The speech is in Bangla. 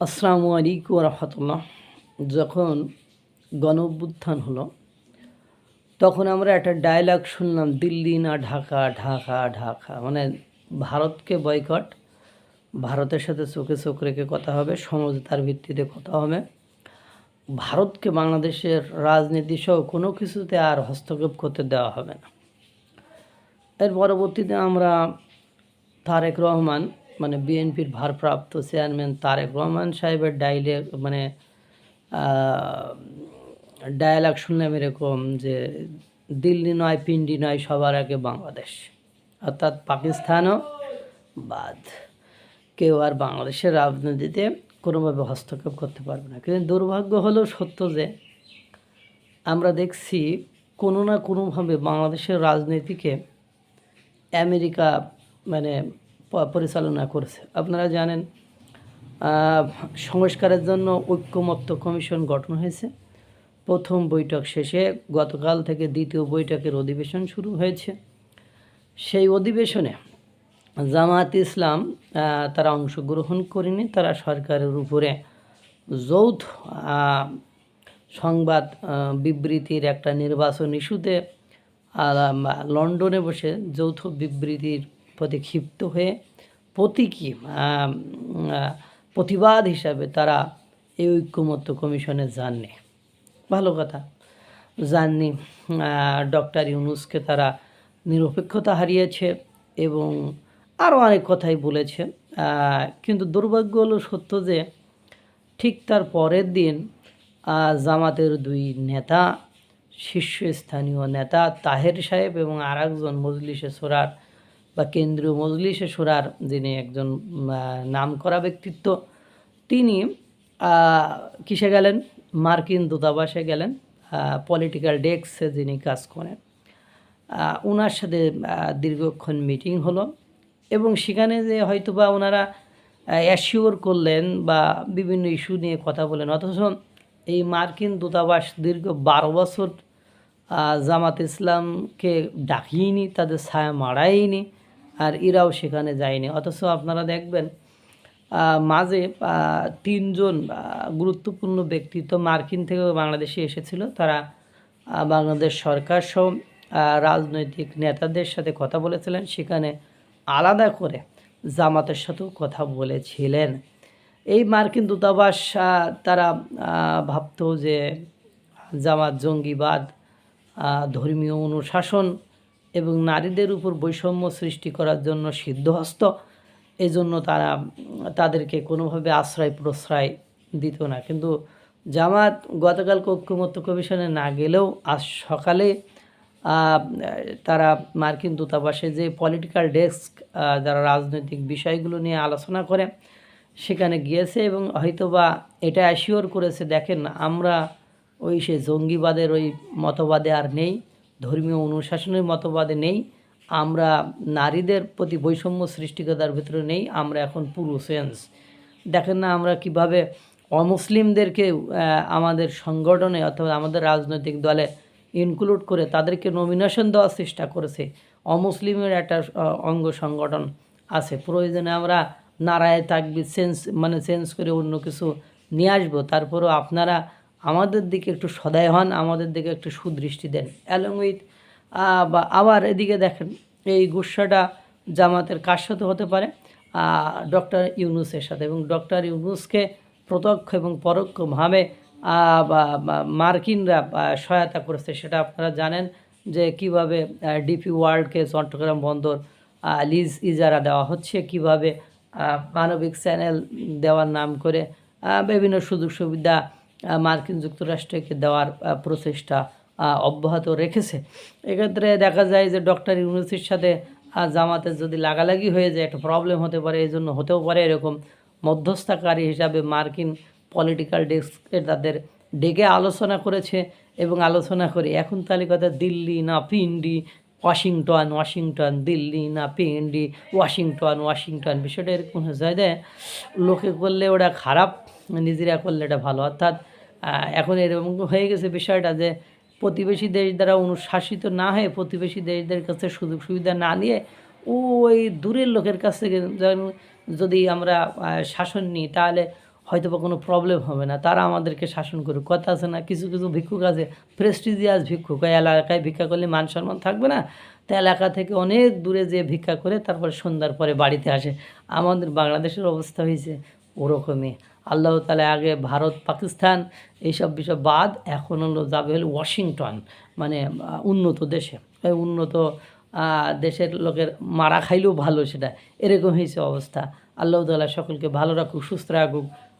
আসসালামু আলাইকুম রহমতুল্লাহ যখন গণ অভ্যুত্থান হলো, তখন আমরা একটা ডায়লগ শুনলাম, দিল্লি না ঢাকা ঢাকা ঢাকা। মানে ভারতকে বয়কট ভারতের সাথে চোখে চোখ রেখে কথা হবে সমঝোতার ভিত্তিতে কথা হবে। ভারতকে বাংলাদেশের রাজনীতি সহ কোনো কিছুতে আর হস্তক্ষেপ করতে দেওয়া হবে না। এর পরবর্তীতে আমরা তারেক রহমান মানে বিএনপির ভারপ্রাপ্ত চেয়ারম্যান তারেক রহমান সাহেবের ডাইলে মানে ডায়ালগ শুনলাম এরকম যে, দিল্লি নয়, পিন্ডি নয়, সবার আগে বাংলাদেশ। অর্থাৎ পাকিস্তানও বাদ। কেউ আর বাংলাদেশের রাজনীতিতে কোনোভাবে হস্তক্ষেপ করতে পারবে না। কিন্তু দুর্ভাগ্য হলো সত্য যে, আমরা দেখছি কোনো না কোনোভাবে বাংলাদেশের রাজনীতিকে আমেরিকা মানে পরিচালনা করেছে। আপনারা জানেন সংস্কারের জন্য ঐক্যমত্য কমিশন গঠন হয়েছে। প্রথম বৈঠক শেষে গতকাল থেকে দ্বিতীয় বৈঠকের অধিবেশন শুরু হয়েছে। সেই অধিবেশনে জামাত ইসলাম তারা অংশগ্রহণ করেনি। তারা সরকারের উপরে যৌথ সংবাদ বিবৃতির একটা নির্বাচন ইস্যুতে লন্ডনে বসে যৌথ বিবৃতির প্রতি ক্ষিপ্ত হয়ে প্রতীকী প্রতিবাদ হিসাবে তারা এই ঐক্যমত্য কমিশনে যাননি। ভালো কথা। যাননি ডক্টর ইউনুসকে তারা নিরপেক্ষতা হারিয়েছে এবং আরও অনেক কথাই বলেছে। কিন্তু দুর্ভাগ্য হলো সত্য যে ঠিক তার পরের দিন জামাতের দুই নেতা, শীর্ষস্থানীয় নেতা তাহের সাহেব এবং আর একজন মজলিশে সোরার বা কেন্দ্রীয় মজলিসে সোরার যিনি একজন নাম করা ব্যক্তিত্ব, তিনি কিসে গেলেন? মার্কিন দূতাবাসে গেলেন পলিটিক্যাল ডেস্কে যিনি কাজ করেন। ওনার সাথে দীর্ঘক্ষণ মিটিং হলো এবং সেখানে যে হয়তো বা ওনারা অ্যাসিওর করলেন বা বিভিন্ন ইস্যু নিয়ে কথা বলেন অথচ এই মার্কিন দূতাবাস দীর্ঘ বারো বছর জামাত ইসলামকে ডাকিয়েনি, তাদের ছায়া মারায়নি আর এরাও সেখানে যায়নি। অথচ আপনারা দেখবেন মাঝে তিনজন গুরুত্বপূর্ণ ব্যক্তিত্ব মার্কিন থেকে বাংলাদেশে এসেছিল। তারা বাংলাদেশ সরকার সহ রাজনৈতিক নেতাদের সাথে কথা বলেছিলেন। সেখানে আলাদা করে জামাতের সাথেও কথা বলেছিলেন। এই মার্কিন দূতাবাস তারা ভাবতো যে জামাত জঙ্গিবাদ ধর্মীয় অনুশাসন এবং নারীদের উপর বৈষম্য সৃষ্টি করার জন্য সিদ্ধহস্ত, এজন্য তারা তাদেরকে কোনোভাবে আশ্রয় প্রশ্রয় দিত না। কিন্তু জামাত গতকাল ঐক্যমত্য কমিশনে না গেলেও আজ সকালে তারা মার্কিন দূতাবাসে যে পলিটিক্যাল ডেস্ক যারা রাজনৈতিক বিষয়গুলো নিয়ে আলোচনা করে, সেখানে গিয়েছে এবং হয়তোবা এটা অ্যাসিওর করেছে, দেখেন, আমরা ওই সে জঙ্গিবাদের ওই মতবাদে আর নেই। ধর্মীয় অনুশাসনের মতবাদে নেই। আমরা নারীদের প্রতি বৈষম্য সৃষ্টিকতার ভিতরে নেই। আমরা এখন পুরো সেন্স। দেখেন না, আমরা কীভাবে অমুসলিমদেরকে আমাদের সংগঠনে অথবা আমাদের রাজনৈতিক দলে ইনক্লুড করে তাদেরকে নমিনেশন দেওয়ার চেষ্টা করেছে। অমুসলিমের একটা অঙ্গ সংগঠন আছে। প্রয়োজনে আমরা নারায় থাকবি চেঞ্জ মানে চেঞ্জ করে অন্য কিছু নিয়ে আসব। তারপরেও আপনারা আমাদের দিকে একটু সদয় হন, আমাদের দিকে একটু সুদৃষ্টি দেন। অ্যালং উইথ বা আবার এদিকে দেখেন, এই গুসাটা জামাতের কার সাথে হতে পারে? ডক্টর ইউনুসের সাথে। এবং ডক্টর ইউনুসকে প্রত্যক্ষ এবং পরোক্ষভাবে মার্কিনরা সহায়তা করেছে। সেটা আপনারা জানেন যে কীভাবে ডিপি ওয়ার্ল্ডকে চট্টগ্রাম বন্দর লিজ ইজারা দেওয়া হচ্ছে, কীভাবে মানবিক চ্যানেল দেওয়ার নাম করে বিভিন্ন সুযোগ সুবিধা মার্কিন যুক্তরাষ্ট্রকে দেওয়ার প্রচেষ্টা অব্যাহত রেখেছে। এক্ষেত্রে দেখা যায় যে ডক্টর ইউনুসির সাথে আহ, জামাতের যদি লাগালাগি হয়ে যায় একটা প্রবলেম হতে পারে এই জন্য হতেও পারে এরকম মধ্যস্থাকারী হিসাবে মার্কিন পলিটিক্যাল ডেস্কে তাদের ডেকে আলোচনা করেছে এবং আলোচনা করে এখন তালিকাতে দিল্লি না পিন্ডি ওয়াশিংটন ওয়াশিংটন দিল্লি না পিন্ডি ওয়াশিংটন ওয়াশিংটন বিষয়টা এরকম হয়ে যায় যে লোকে করলে ওটা খারাপ, নিজেরা করলে এটা ভালো। অর্থাৎ এখন এরকম হয়ে গেছে বিষয়টা যে প্রতিবেশী দেশ দ্বারা অনুশাসিত না হয়ে প্রতিবেশী দেশদের কাছে সুযোগ সুবিধা না নিয়ে ওই দূরের লোকের কাছ থেকে যদি আমরা শাসন নিই, তাহলে হয়তো বা কোনো প্রবলেম হবে না। তারা আমাদেরকে শাসন করুক। কথা আছে না, কিছু কিছু ভিক্ষুক আছে প্রেস্টিজিয়াস ভিক্ষুক। এলাকায় ভিক্ষা করলে মান সম্মান থাকবে না? তো এলাকা থেকে অনেক দূরে যেয়ে ভিক্ষা করে তারপরে সন্ধ্যার পরে বাড়িতে আসে। আমাদের বাংলাদেশের অবস্থা হয়েছে ওরকমই। আল্লাহ তালা আগে ভারত, পাকিস্তান এইসব বিষয় বাদ এখন হলো যাবে হলো ওয়াশিংটন মানে উন্নত দেশে। উন্নত দেশের লোকের মারা খাইলেও ভালো সেটা। এরকম হয়েছে অবস্থা। আল্লাহ তালা সকলকে ভালো রাখুক, সুস্থ রাখুক।